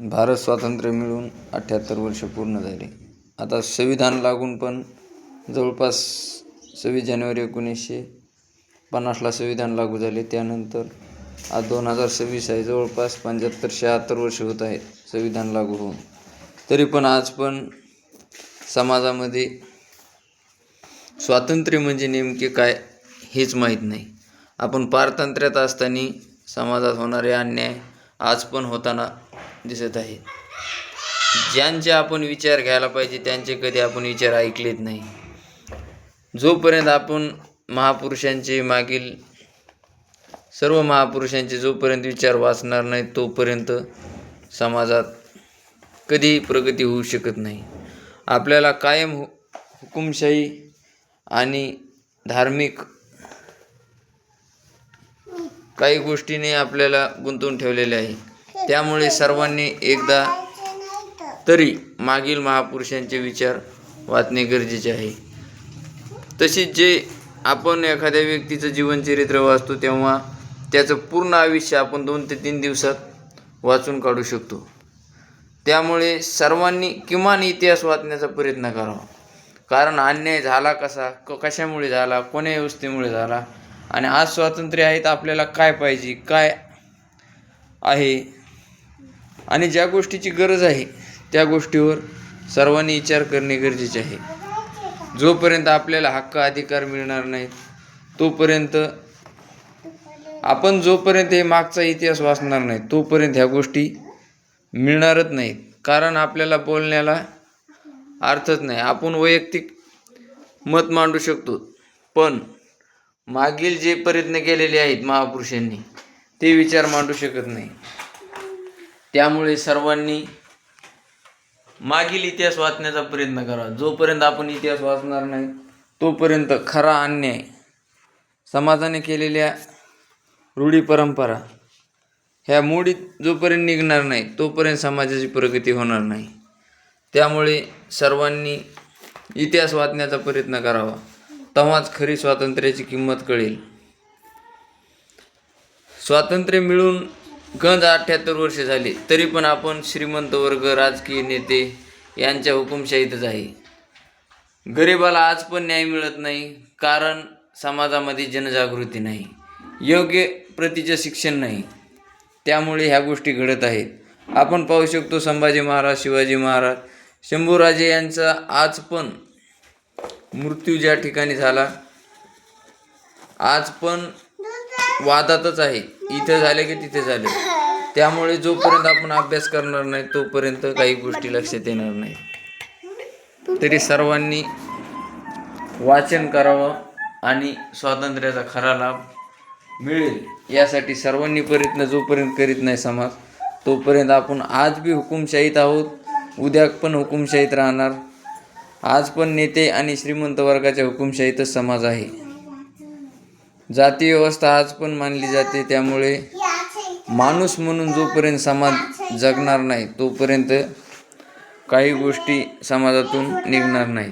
भारत स्वातंत्र्य मिळून अठ्ठ्याहत्तर वर्ष पूर्ण झाले. आता संविधान लागून पण जवळपास सव्वीस जानेवारी एकोणीसशे पन्नासला संविधान लागू झाले. त्यानंतर आज दोन हजार सव्वीस आहे. जवळपास पंच्याहत्तर शहात्तर वर्ष होत आहेत संविधान लागू होऊन. तरी पण आज पण समाजामध्ये स्वातंत्र्य म्हणजे नेमके काय हेच माहीत नाही. आपण पारतंत्र्यात असताना समाजात होणारे अन्याय आज पण होताना दिसत आहे. ज्यांचे आपण विचार घ्यायला पाहिजे त्यांचे कधी आपण विचार ऐकलेत नाही. जोपर्यंत आपण महापुरुषांचे मागील सर्व महापुरुषांचे जोपर्यंत विचार वाचणार नाही तोपर्यंत समाजात कधीही प्रगती होऊ शकत नाही. आपल्याला कायम हु हुकुमशाही आणि धार्मिक काही गोष्टीने आपल्याला गुंतवून ठेवलेले आहे. त्यामुळे सर्वांनी एकदा तरी मागील महापुरुषांचे विचार वाचणे गरजेचे आहे. तसेच जे आपण एखाद्या व्यक्तीचं जीवनचरित्र वाचतो तेव्हा त्याचं पूर्ण आयुष्य आपण दोन ते तीन दिवसात वाचून काढू शकतो. त्यामुळे सर्वांनी किमान इतिहास वाचण्याचा प्रयत्न करावा. कारण अन्याय झाला कसा? क कशामुळे झाला? कोण्या व्यवस्थेमुळे झाला? आणि आज स्वातंत्र्य आहे तर आपल्याला काय पाहिजे? काय आहे? आणि ज्या गोष्टीची गरज आहे त्या गोष्टीवर सर्वांनी विचार करणे गरजेचे आहे. जोपर्यंत आपल्याला हक्क अधिकार मिळणार नाहीत तोपर्यंत आपण जोपर्यंत हे मागचा इतिहास वाचणार नाही तोपर्यंत ह्या गोष्टी मिळणारच नाहीत. कारण आपल्याला बोलण्याला अर्थच नाही. आपण वैयक्तिक मत मांडू शकतो. पण मागील जे प्रयत्न केलेले आहेत महापुरुषांनी ते विचार मांडू शकत नाही. त्यामुळे सर्वांनी मागील इतिहास वाचण्याचा प्रयत्न करा जोपर्यंत आपण इतिहास वाचणार नाही तोपर्यंत खरा अन्याय समाजाने केलेल्या रूढी परंपरा ह्या मोडीत जोपर्यंत निघणार नाही तोपर्यंत समाजाची प्रगती होणार नाही. त्यामुळे सर्वांनी इतिहास वाचण्याचा प्रयत्न करावा. तेव्हाच खरी स्वातंत्र्याची किंमत कळेल. स्वातंत्र्य मिळून गंज अठ्ठ्याहत्तर वर्ष झाली तरी पण आपण श्रीमंत वर्ग राजकीय नेते यांच्या हुकुमशाहीतच आहे. गरिबाला आज पण न्याय मिळत नाही कारण समाजामध्ये जनजागृती नाही. योग्य प्रतीचं शिक्षण नाही. त्यामुळे ह्या गोष्टी घडत आहेत. आपण पाहू शकतो संभाजी महाराज शिवाजी महाराज शंभूराजे यांचा आज पण मृत्यू ज्या ठिकाणी झाला आज पण वादातच आहे. इथे झाले की तिथे झाले. त्यामुळे जोपर्यंत आपण अभ्यास करणार नाही तोपर्यंत काही गोष्टी लक्षात येणार नाही. तरी सर्वांनी वाचन करावं आणि स्वातंत्र्याचा खरा लाभ मिळेल. यासाठी सर्वांनी प्रयत्न जोपर्यंत करीत नाही समाज तोपर्यंत आपण आज बी हुकुमशाहीत आहोत. उद्या पण हुकुमशाहीत राहणार. आज पण नेते आणि श्रीमंत वर्गाच्या हुकुमशाहीतच समाज आहे. जाती व्यवस्था आज पण मानली जाते त्यामुळे माणूस म्हणून जोपर्यंत समाज जगणार नाही तोपर्यंत काही गोष्टी समाजातून निघणार नाही.